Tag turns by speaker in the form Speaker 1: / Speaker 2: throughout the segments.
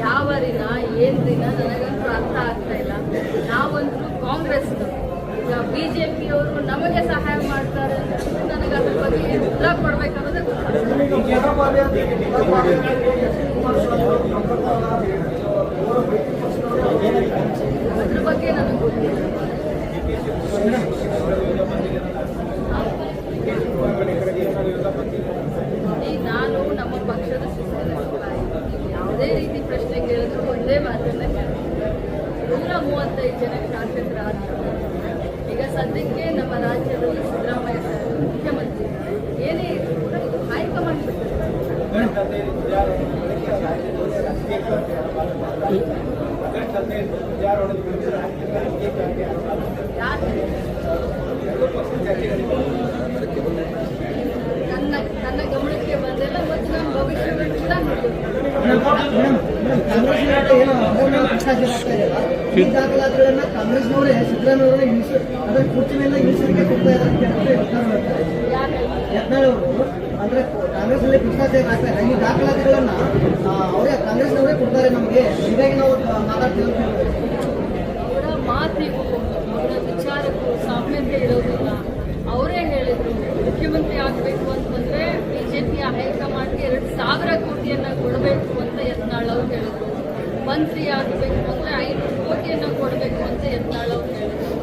Speaker 1: ಯಾವ ದಿನ ಏನ್ ದಿನ ನನಗಂತೂ ಅರ್ಥ ಆಗ್ತಾ ಇಲ್ಲ. ನಾವಂತೂ ಕಾಂಗ್ರೆಸ್ ಈಗ ಬಿಜೆಪಿಯವರು ನಮಗೆ ಸಹಾಯ ಮಾಡ್ತಾರೆ ಅಂತ ನನಗೆ ಅದ್ರ ಬಗ್ಗೆ ಉತ್ತರ ಕೊಡ್ಬೇಕನ್ನೋದೇ ಗೊತ್ತಾಗ್ತದೆ ಅದ್ರ ಬಗ್ಗೆ ನನಗೆ ಗೊತ್ತಿಲ್ಲ ಈ ನಾನು ನಮ್ಮ ಪಕ್ಷದ ಶಿಸ್ತನ್ನು ಯಾವುದೇ ರೀತಿ ಪ್ರಶ್ನೆ ಕೇಳಿದ್ರು ಒಂದೇ ಮಾತನ್ನ ಕೇಳ್ತೀನಿ ನೂರ ಮೂವತ್ತೈದು ಜನ ಶಾಸಕರಾದ್ರು ಈಗ ಸದ್ಯಕ್ಕೆ ನಮ್ಮ ರಾಜ್ಯದಲ್ಲಿ ಸಿದ್ದರಾಮಯ್ಯ ಸಾಹೇಬರು ಮುಖ್ಯಮಂತ್ರಿ ಇದ್ದಾರೆ. ಏನೇ ಇದ್ರು ಕೂಡ ಇದು ಹೈಕಮಾಂಡ್ ಬಿಟ್ಟಿದ್ದಾರೆ. ಯಾರು ನನ್ನ ನನ್ನ ಗಮನಕ್ಕೆ ಬಂದಿಲ್ಲ ಮತ್ತು ನಮ್ಮ ಭವಿಷ್ಯಗಳು ಕೂಡ
Speaker 2: ಈ ಸಿದ್ದರಾಮಯ್ಯವರೇ ಇಳಿಸಿ ಅದರ ಕುರ್ಚಿ ಮೇಲೆ ಕೊಡ್ತಾ ಇದ್ದಾರೆ. ಅಂತ ಹೇಳಿ ವಿಚಾರ ಮಾಡ್ತಾರೆ.
Speaker 1: ಯಾರು
Speaker 2: ಯತ್ನಾಳ್ ಅವರು, ಅಂದ್ರೆ ಕಾಂಗ್ರೆಸ್ನಲ್ಲಿ ಭ್ರಷ್ಟಾಚಾರ ಆಗ್ತಾ ಇದೆ. ದಾಖಲಾತಿಗಳನ್ನ ಕಾಂಗ್ರೆಸ್ ಅವರೇ ಕೊಡ್ತಾರೆ ನಮಗೆ. ಹೀಗಾಗಿ ನಾವು ಮಾತಾಡ್ತೀವಿ.
Speaker 1: ಅವರ ಮಾತಿಗೂ ಅವರ ವಿಚಾರಕ್ಕೂ ಸಾಮ್ಯತೆ ಇರೋದಿಲ್ಲ ಅವರೇ ಹೇಳಿದ್ರು. ಮುಖ್ಯಮಂತ್ರಿ ಆಗಬೇಕು ಅಂತಂದ್ರೆ ಬಿಜೆಪಿಯ ಹೈಕಮಾಂಡ್ಗೆ ಎರಡು ಸಾವಿರ ಕೋಟಿಯನ್ನ ಕೊಡಬೇಕು ಅಂತ ಯತ್ನಾಳ್ ಅವರು ಹೇಳಿದ್ರು. ಮಂತ್ರಿ ಆಗಬೇಕು ಅಂದ್ರೆ ಐನೂರು ಕೋಟಿಯನ್ನ ಕೊಡಬೇಕು ಅಂತ ಯತ್ನಾಳ್ ಅವರು ಹೇಳಿದ್ರು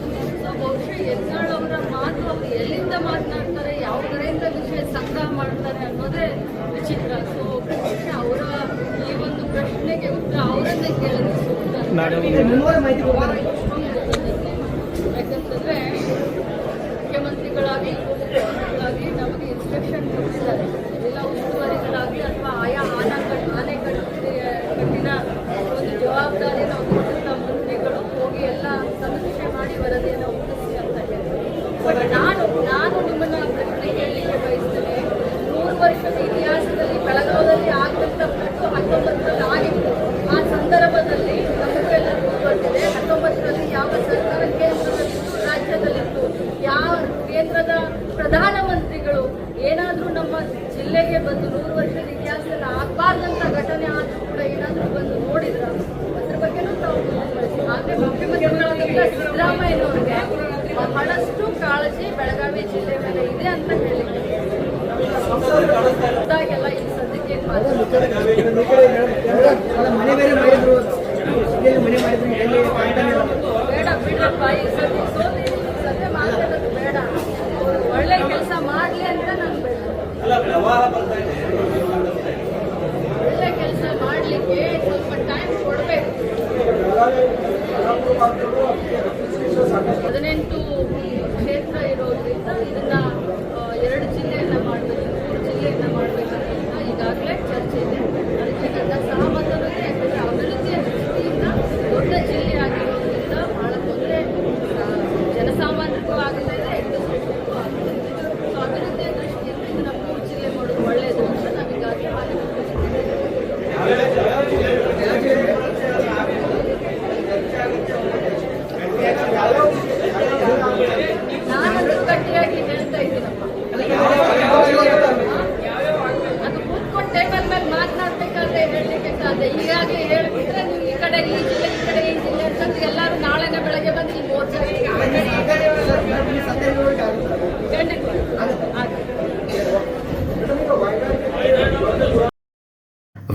Speaker 1: ಸೊ ಬಹುಶಃ ಯತ್ನಾಳ್ ಅವರ ಮಾತು ಅವರು ಎಲ್ಲಿಂದ ಮಾತನಾಡ್ತಾರೆ ಯಾವ ಕಡೆಯಿಂದ ವಿಷಯ ಸಂಗ್ರಹ ಅನ್ನೋದೇ ವಿಚಿತ್ರ ಸೊ ಪ್ರಶ್ನೆ ಅವರ ಈ ಒಂದು ಪ್ರಶ್ನೆಗೆ ಉತ್ತರ ಅವರನ್ನೇ
Speaker 2: ಕೊಡ್ತಾರೆ.
Speaker 1: ಯಾಕಂತಂದ್ರೆ ಮುಖ್ಯಮಂತ್ರಿಗಳಾಗಿ ಉಪಮುಖ್ಯಮಂತ್ರಿಗಳಾಗಿ ನಮಗೆ ಇನ್ಸ್ಟ್ರಕ್ಷನ್ ಕೊಟ್ಟಿದ್ದಾರೆ. ಜಿಲ್ಲಾ ಉಸ್ತುವಾರಿಗಳಾಗಿ ಅಥವಾ ಆಯಾ ಆನಾ ಆನೆ ಕಟ್ಟಿ ಕಟ್ಟಿನ ಒಂದು ಜವಾಬ್ದಾರಿಯನ್ನು ಹೊತ್ತಂತ ಮಂತ್ರಿಗಳು ಹೋಗಿ ಎಲ್ಲ ಸಮೀಕ್ಷೆ ಮಾಡಿ ವರದಿಯನ್ನು ಒಪ್ಪಿಸಿ ಅಂತ ಹೇಳಿದ್ರು ಬಟ್ ನಾನು ಏನಾದರೂ ನಮ್ಮ ಜಿಲ್ಲೆಗೆ ಬಂದು ನೂರು ವರ್ಷದ ಇತಿಹಾಸದಲ್ಲಿ ಆಗ್ಬಾರ್ದಂತ ಘಟನೆ ಆದ್ರೂ ಕೂಡ ಏನಾದರೂ ಬಂದು ನೋಡಿದ್ರ ಅದ್ರ ಬಗ್ಗೆನೂ ತಾವು ಆದ್ರೆ ಮುಖ್ಯಮಂತ್ರಿಗಳಾದಂಥ ಸಿದ್ದರಾಮಯ್ಯನವ್ರಿಗೆ ಬಹಳಷ್ಟು ಕಾಳಜಿ ಬೆಳಗಾವಿ ಜಿಲ್ಲೆ ಮೇಲೆ ಇದೆ ಅಂತ ಹೇಳಿದ್ರು ಈ ಸದ್ಯಕ್ಕೆ ಏನು
Speaker 2: ಮಾಡಿದ್ರು
Speaker 1: ಬೇಡ ಬಿಡ್ರಪ್ಪ ಈ